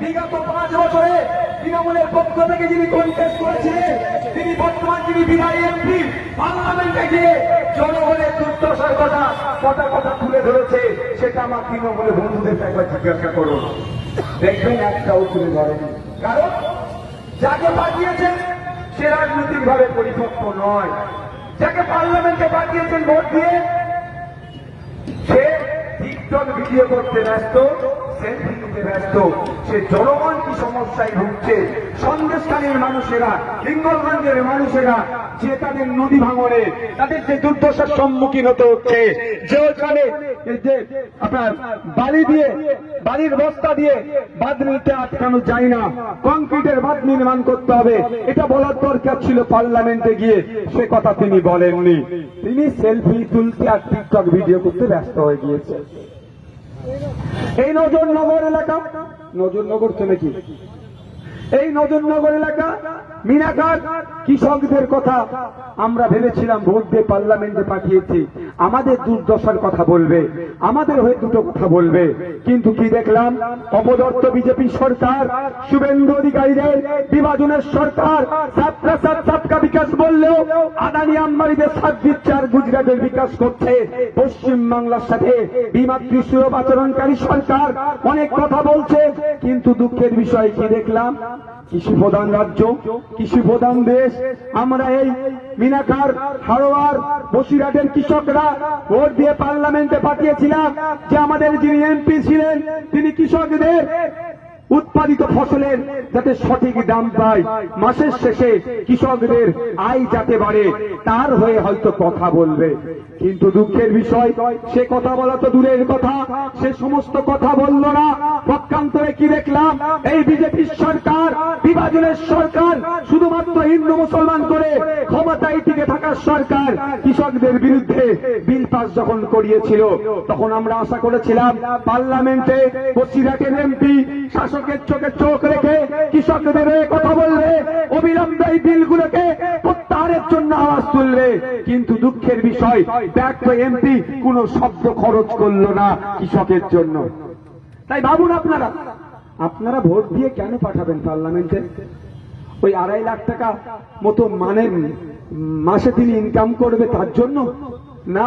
বিগত পাঁচ বছরে তৃণমূলের পক্ষ থেকে যিনি কন্টেস্ট করেছিলেন, তিনি বর্তমান যিনি বিদায়ী এমপি, পার্লামেন্টে গিয়ে জনগণের দুর্দশার কথা কথা কথা তুলে ধরেছে, সেটা আমার তৃণমূলের বন্ধুদের একবার জিজ্ঞাসা করুন। দেখবেন একটাও তুলে ধরেনি। কারণ যাকে পাঠিয়েছেন, সে রাজনৈতিক ভাবে পরিপক্ক নয়। যাকে পার্লামেন্টে পাঠিয়েছেন ভোট দিয়ে, সে টিকটক ভিডিও করতে ব্যস্ত, সেলফি নিতে ব্যস্ত। সে জনগণ কি সমস্যায় ভুগছে? সন্দেশকারীর মানুষেরা, লিঙ্গলগঞ্জের মানুষেরা, যে তাদের নদী ভাঙনে, তাদের যে দুর্দশার সম্মুখীন হতে হচ্ছে, যে ওখানে যে আপনার বালি দিয়ে, বালির বস্তা দিয়ে বাঁধ নিতে আটকানো যায় না, কংক্রিটের বাঁধ নির্মাণ করতে হবে। এটা বলার দরকার ছিল পার্লামেন্টে গিয়ে। সে কথা তিনি বলেননি। তিনি সেলফি তুলতে আর টিকটক ভিডিও করতে ব্যস্ত হয়ে গিয়েছে। এই নজরনগর এলাকা নজরনগর তো কি এই নজরনগর এলাকা মিনাকার কৃষকদের কথা আমরা ভেবেছিলাম, ভোট দিয়ে পার্লামেন্টে পাঠিয়েছি, আমাদের দুর্দশার কথা বলবে, আমাদের হয়ে দুটো কথা বলবে। কিন্তু কি দেখলাম? অপদত্ত বিজেপি সরকার, শুভেন্দু অধিকারীদের বিভাজনের সরকার, সাতটা সাত সাতকা বিকাশ বললেও আদানি আম্বানিদের সাত আর গুজরাটের বিকাশ করছে। পশ্চিম বাংলার সাথে বিমাতৃ সুলভ আচরণকারী সরকার অনেক কথা বলছে, কিন্তু দুঃখের বিষয় কি দেখলাম? কৃষি প্রধান রাজ্য কৃষি প্রধান দেশ। আমরা এই মিনাকার, হারোয়ার, বসিরহাটের কৃষকরা ভোট দিয়ে পার্লামেন্টে পাঠিয়েছিলাম যে আমাদের যিনি এমপি ছিলেন, তিনি কৃষকদের উৎপাদিত ফসলের যাতে সঠিক দাম পায়। মাসের শেষে কৃষকদের আয় যাতে বাড়ে, তার হয়ে হয়তো কথা বলবে। কিন্তু দুঃখের বিষয়, সে কথা বলা তো দূরের কথা, সে সমস্ত কথা বলল না। পক্ষান্তরে কি দেখলাম? এই বিজেপির সরকার, বিভাজনের সরকার, শুধুমাত্র হিন্দু মুসলমান করে ক্ষমতায় টিকে থাকার সরকার। কৃষকদের বিরুদ্ধে বিল পাস যখন করিয়েছিল, তখন আমরা আশা করেছিলাম, পার্লামেন্টে বসিরহাটের এমপি শাসকের চোখে চোখ রেখে কৃষকদের কথা বলবে অবিলম্বে এই বিলগুলোকে প্রত্যাহারের জন্য আওয়াজ তুলবে কিন্তু দুঃখের বিষয়, ব্যর্থ এমপি কোন শব্দ খরচ করল না কৃষকের জন্য। তাই ভাবুন আপনারা আপনারা ভোট দিয়ে কেন পাঠাবেন পার্লামেন্টে? ওই আড়াই লাখ টাকা মতো মানে মাসে তিনি ইনকাম করবে তার জন্য? না,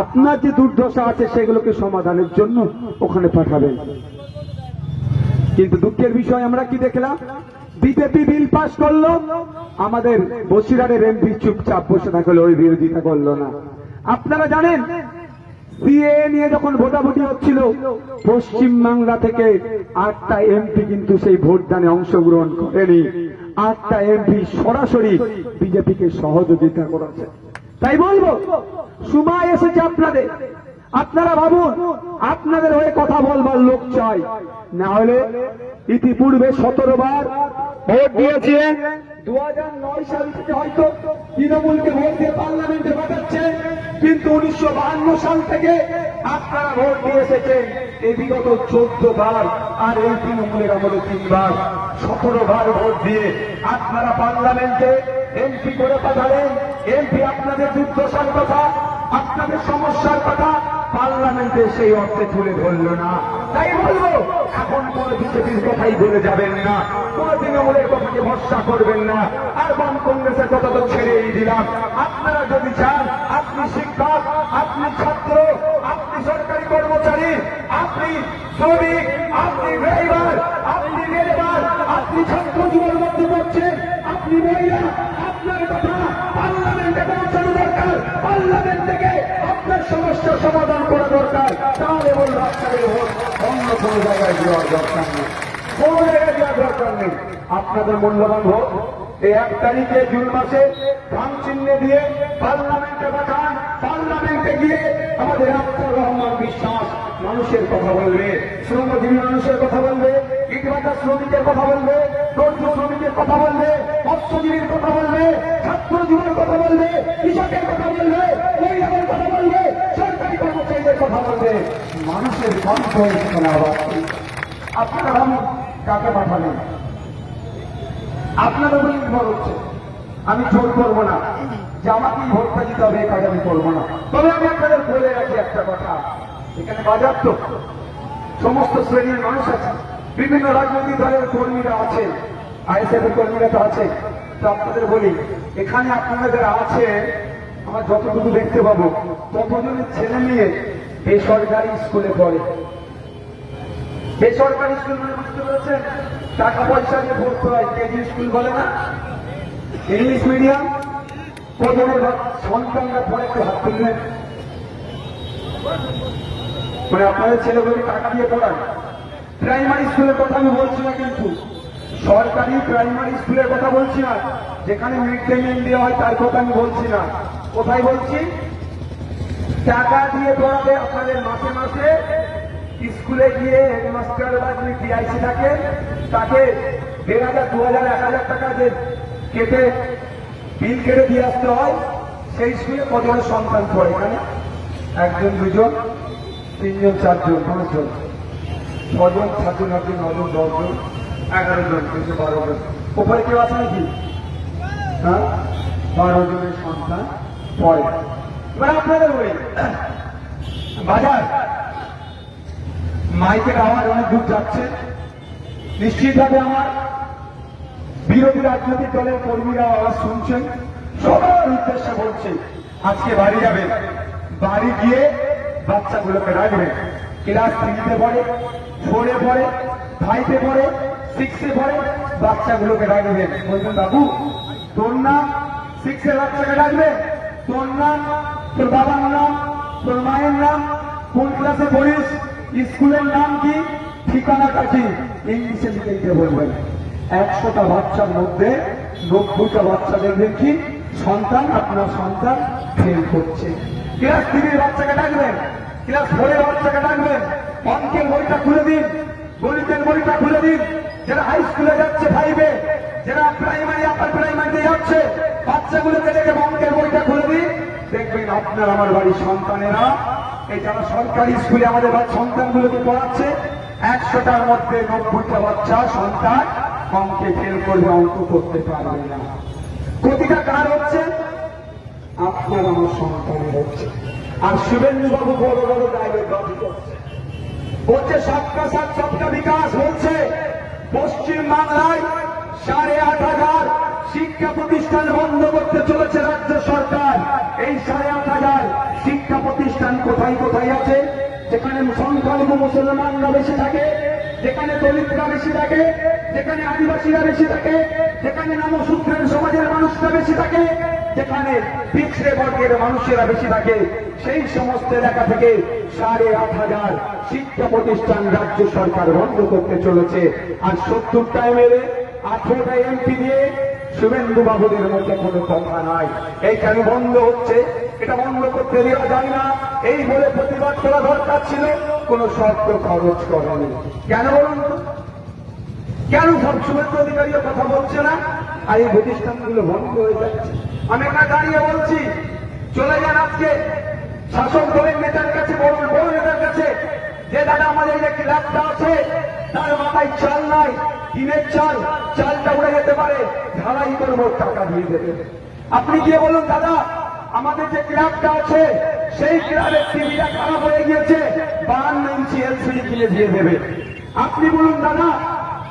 আপনার যে দুর্দশা আছে সেগুলোকে সমাধানের জন্য ওখানে পাঠাবেন। কিন্তু দুঃখের বিষয়, আমরা কি দেখলাম? বিজেপি বিল পাস করল। আমাদের বসিরারের এমপি চুপচাপ বসে থাকল, ওই বিরোধিতা করল না। আপনারা জানেন সিএ নিয়ে যখন ভোটাভুটি হচ্ছিল পশ্চিম বাংলা থেকে আটটা এমপি কিন্তু সেই ভোটদানে অংশগ্রহণ করেনি। আটটা এমপি সরাসরি বিজেপিকে সহযোগিতা করেছে। তাই বলব, সময় এসেছে আপনাদের। আপনারা ভাবুন, আপনাদের হয়ে কথা বলবার লোক চাই। না হলে ইতিপূর্বে সতেরো বার ভোট দিয়েছিলেন দু হাজার নয় সাল থেকে হয়তো তৃণমূলকে ভোট দিয়ে পার্লামেন্টে পাঠাচ্ছে, কিন্তু উনিশশো বাহান্ন সাল থেকে আপনারা ভোট দিয়ে এসেছেন। এই বিগত চোদ্দ বার আর এই তৃণমূলের আমাদের তিনবার। সতেরো বার ভোট দিয়ে আপনারা পার্লামেন্টে এমপি করে পাঠালেন। এমপি আপনাদের দুর্দশার কথা, আপনাদের সমস্যার কথা পার্লামেন্টে সেই অর্থে তুলে ধরল না। তাই বলব এখন কোন বিজেপির কথাই বলে যাবেন না। কোন তৃণমূলের কথাকে ভরসা করবেন না। আর বাম কংগ্রেসের কথা তো ছেড়েই দিলাম। আপনারা যদি চান, আপনি শিক্ষক, আপনি ছাত্র, আপনি সরকারি কর্মচারী, আপনি শ্রমিক, আপনি ড্রাইভার, আপনি লেবার, আপনি ছাত্র জীবন মধ্যে করছেন, আপনি মহিলা, আপনার কথা পার্লামেন্টে পৌঁছানো দরকার। পার্লামেন্ট থেকে আপনার সমস্যার সমাধান বলব আপনাদের ভোট অন্য কোনো জায়গায় দেওয়ার দরকার নেই। কোনো জায়গায় দেওয়ার দরকার নেই। আপনাদের মূল্যবান ভোট এই এক তারিখে জুন মাসে ধান চিহ্নে দিয়ে পার্লামেন্টে পাঠান। পার্লামেন্টে গিয়ে আমাদের আব্দুর রহমান বিশ্বাস মানুষের কথা বলবে, শ্রমজীবী মানুষের কথা বলবে, ইটভাটা শ্রমিকের কথা বলবে দর্জ শ্রমিকের কথা বলবে, মৎস্যজীবীর কথা বলবে ছাত্র জীবনের কথা বলবে, কৃষকের কথা কর্মচারীদের মানুষের কণ্ঠ এখানে আওয়াজ আপনারা ভাবুন কাকে পাঠালেন আপনার উপরে নির্ভর হচ্ছে আমি জোর করব না। যে আমাকেই ভোটটা দিতে হবে, এই কাজ আমি করব না। তবে আমি আপনাদের বলে রাখি একটা কথা। এখানে বাজার তো। সমস্ত শ্রেণির মানুষ আছে। বিভিন্ন রাজনৈতিক দলের কর্মীরা আছে। আইএসএফ এর কর্মীরা তো আছে। তো আপনাদের বলি, এখানে আপনারা যারা আছে, আমার যতটুকু দেখতে পাবো, ততজনের ছেলে মেয়ে বেসরকারি স্কুলে পড়ে। বেসরকারি স্কুল মানে বুঝতে পেরেছেন? টাকা পয়সা দিয়ে পড়তে হয় কেজি স্কুল বলে না? English medium? বাচ্চা- সন্তানরা পড়ে একটু হাত তুলবেন মানে আপনাদের ছেলেগুলোকে টাকা দিয়ে পড়ান প্রাইমারি স্কুলের কথা আমি বলছি না কিন্তু। সরকারি প্রাইমারি স্কুলের কথা বলছি না। যেখানে মিড ডে মিল দেওয়া হয় তার কথা আমি বলছি না। কোথায় বলছি? টাকা দিয়ে পড়াবে আপনাদের মাসে মাসে। স্কুলে গিয়ে হেডমাস্টার বা যিনি ডিআইসি থাকে তাকে দেড় হাজার, দু হাজার, এক হাজার টাকা যে কেটে, বিল কেটে দিয়ে আসতে হয়, সেই স্কুলে কজনের সন্তান পড়ে এখানে? একজন, দুজন, তিনজন, চারজন, পাঁচজন। ছজন, সাতজন, আটজন, নজন, দশজন এগারো জন তিনশো বারো জন ওপরে কেউ আছে নাকি? হ্যাঁ? বারো জনের সন্তান পড়ে। মাইকের আওয়াজ অনেক দূর যাচ্ছে। নিশ্চিতভাবে আমার বিরোধী রাজনৈতিক দলের কর্মীরা আওয়াজ শুনছেন। সবার উদ্দেশ্যে বলছে, আজকে বাড়ি যাবে বাড়ি গিয়ে বাচ্চাগুলোকে রাখবেন। ক্লাস থ্রিতে পড়ে, ফোরে পড়ে, ফাইভে পড়ে, সিক্সে পড়ে, বাচ্চাগুলোকে রাখবেন। বলবেন বাবু, তোর নাম সিক্সের বাচ্চাকে রাখবে? তোর নাম তোর বাবার নাম তোর মায়ের নাম, কোন ক্লাসে পড়িস, স্কুলের নাম কি? ঠিকানাটা কি? ইংলিশে লিখে বলবেন। একশোটা বাচ্চার মধ্যে নব্বইটা বাচ্চা দেখবেন কি? সন্তান, আপনার সন্তান ফেল করছে। ক্লাস থ্রির বাচ্চাকে ডাকবেন। ক্লাস ফোরের বাচ্চাকে ডাকবেন। অঙ্কের বইটা খুলে দিন। গণিতের বইটা খুলে দিন। যারা হাই স্কুলে যাচ্ছে ফাইভে যারা প্রাইমারি আপার প্রাইমারিতে যাচ্ছে, বাচ্চাগুলোকে দেখে অঙ্কের বইটা খুলে দিন। আপনার আমার বাড়ির সন্তানেরা, এই যারা সরকারি স্কুলে আমাদের সন্তানগুলোকে পড়াচ্ছে, একশোটার মধ্যে নব্বইটা বাচ্চা সন্তান অঙ্কে ফেল করবে, অঙ্ক করতে পারবে না। ক্ষতিটা কার হচ্ছে? আপনার আমার সন্তানের হচ্ছে। আর শুভেন্দু বাবু বড় বড় ডায়লগ করছে। বলছে, সবকা সাথ, সবকা বিকাশ বলছে, পশ্চিম বাংলায় সাড়ে আট হাজার শিক্ষা প্রতিষ্ঠান বন্ধ করতে চলেছে রাজ্য সরকার। এই সাড়ে আট হাজার শিক্ষা প্রতিষ্ঠান কোথায় কোথায় আছে? যেখানে সংখ্যালঘু মুসলমানরা বেশি থাকে, যেখানে দলিতরা বেশি থাকে, যেখানে আদিবাসীরা বেশি থাকে, যেখানে নামসূত্রের সমাজের মানুষরা বেশি থাকে, যেখানে পিছড়ে বর্গের মানুষেরা বেশি থাকে। সেই সমস্ত এলাকা থেকে সাড়ে আট হাজার শিক্ষা প্রতিষ্ঠান রাজ্য সরকার বন্ধ করতে চলেছে। আর সত্তরটা এমএলএ আঠেরোটা এমপি দিয়ে শুভেন্দু বাবুদের মধ্যে কোনো কথা নাই। এই কেন বন্ধ হচ্ছে? এটা বন্ধ করতে দেওয়া যায় না। এই বলে প্রতিবাদ করা দরকার ছিল, কোন শর্ত খরচ করেনি। কেন বলুন তো? কেন সব শুভেন্দু অধিকারীও কথা বলছে না? আর এই প্রতিষ্ঠানগুলো বন্ধ হয়ে যাচ্ছে। আমি এখানে দাঁড়িয়ে বলছি, চলে যান আজকে। শাসক দলের নেতার কাছে বড় বড় নেতার কাছে, যে দাদা আমাদের যে ক্লাবটা আছে, তার মাথায় চাল নাই। দিনের চাল, চালটা উড়ে যেতে পারে। ঢালাই করব, টাকা দিয়ে দেবে। আপনি গিয়ে বলুন, দাদা, আমাদের যে ক্লাবটা আছে, সেই ক্লাবের টিভিটা খারাপ হয়ে গিয়েছে। বাহান্ন ইঞ্চি এলসিডি কিনে দিয়ে দেবে। আপনি বলুন, দাদা,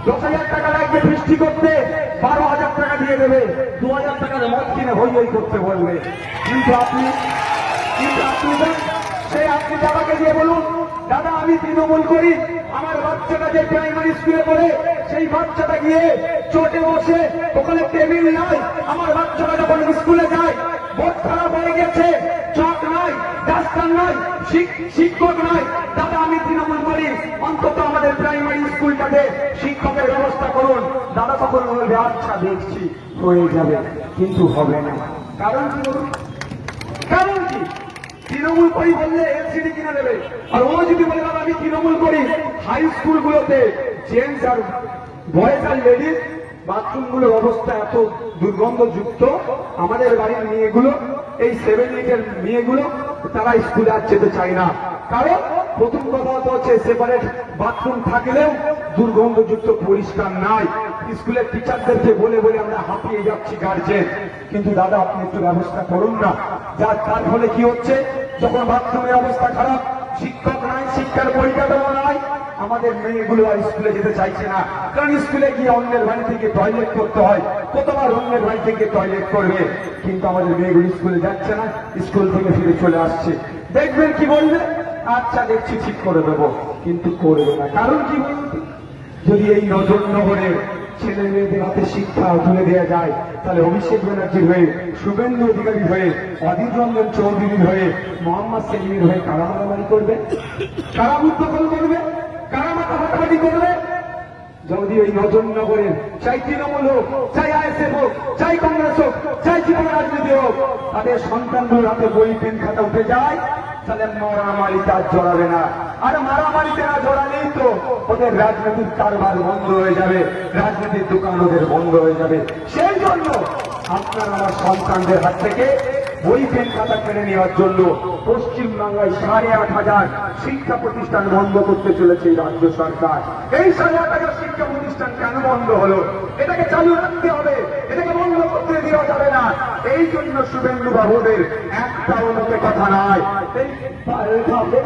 দশ হাজার টাকা লাগবে বৃষ্টি করতে। বারো হাজার টাকা দিয়ে দেবে। দু হাজার টাকার মদ কিনে হই হই করতে বলবে। কিন্তু আপনি কিন্তু আপনি সেই আপনি দাদাকে দিয়ে বলুন, দাদা, আমি তৃণমূল করি। আমার বাচ্চাটা যে প্রাইমারি স্কুলে পড়ে সেই বাচ্চাটা গিয়ে চোটে বসে, ওখানে টেবিল নাই। আমার বাচ্চাটা যখন স্কুলে যায়, বোর্ড খারাপ হয়ে গেছে, চক নাই ডাক্তার নাই শিক্ষক নাই। দাদা, আমি তৃণমূল করি। অন্তত আমাদের প্রাইমারি স্কুলটাতে শিক্ষকের ব্যবস্থা করুন। দাদা তখন বলবে আচ্ছা দেখছি, হয়ে যাবে। কিন্তু হবে না। কারণ কি বলুন? কারণ কি? তৃণমূল করি বললে এলসিডি কিনে দেবে। আর ও যদি বলে, দাদা, আমি তৃণমূল করি হাই স্কুলগুলোতে জেন্টস আর বয়েজ আর লেডিস বাথরুমগুলোর অবস্থা এত দুর্গন্ধযুক্ত। আমাদের বাড়ির মেয়েগুলো, এই সেভেন এইটের মেয়েগুলো, তারা স্কুলে আর যেতে চায় না। কারণ প্রথম কথা তো হচ্ছে সেপারেট বাথরুম থাকলেও দুর্গন্ধযুক্ত পরিষ্কার নাই। স্কুলের টিচারদেরকে বলে বলে আমরা হাঁপিয়ে যাচ্ছি গার্জেন কিন্তু দাদা, আপনি একটু ব্যবস্থা করুন না। যার তার ফলে কি হচ্ছে? যখন বাথরুমের অবস্থা খারাপ, শিক্ষক নাই, শিক্ষার পরিকাঠামো নাই আমাদের মেয়েগুলো আর স্কুলে যেতে চাইছে না। কারণ স্কুলে গিয়ে অন্যের বাড়ি থেকে টয়লেট করতে হয়। কতবার অন্যের বাড়ি থেকে টয়লেট করবে? কিন্তু আমাদের মেয়েগুলো স্কুলে যাচ্ছে না, স্কুল থেকে ফিরে চলে আসছে। দেখবেন কি বলবে? আচ্ছা দেখছি, ঠিক করে দেবো। কিন্তু করবে না। কারণ কি যদি এই নজর নহরের ছেলে মেয়েদের হাতে শিক্ষা তুলে দেওয়া যায়, তাহলে অভিষেক ব্যানার্জির হয়ে, শুভেন্দু অধিকারী হয়ে, অধীর রঞ্জন চৌধুরীর হয়ে, মোহাম্মদ সেলিমের হয়ে কারা মারামারি করবে? কারা উদ্যোগন করবে? কারা মাথা হাতাহাতি করবে যদি ওই নজরনগরের চাই তৃণমূল হোক, চাই আইএসএফ হোক, চাই কংগ্রেস হোক, চাই জীবন রাজনীতি হোক, তাদের সন্তানগুলোর হাতে বই, পেন, খাতা উঠে যায়, তাহলে মারামারিতে আর জড়াবে না। আর মারামারিতে না জড়ালেই তো ওদের রাজনৈতিক কারবার বন্ধ হয়ে যাবে, রাজনীতির দোকান ওদের বন্ধ হয়ে যাবে। সেই জন্য আপনার আমার সন্তানদের হাত থেকে বই পেন খাতা কেড়ে নেওয়ার জন্য পশ্চিমবাংলায় সাড়ে আট হাজার শিক্ষা প্রতিষ্ঠান বন্ধ করতে চলেছে রাজ্য সরকার। এই সাড়ে আট হাজার শিক্ষা প্রতিষ্ঠান কেন বন্ধ হলো? এটাকে চালু রাখতে হবে। এটাকে বন্ধ করতে দেওয়া যাবে না। এই জন্য শুভেন্দু বাবুদের একটা অন্য কথা নয়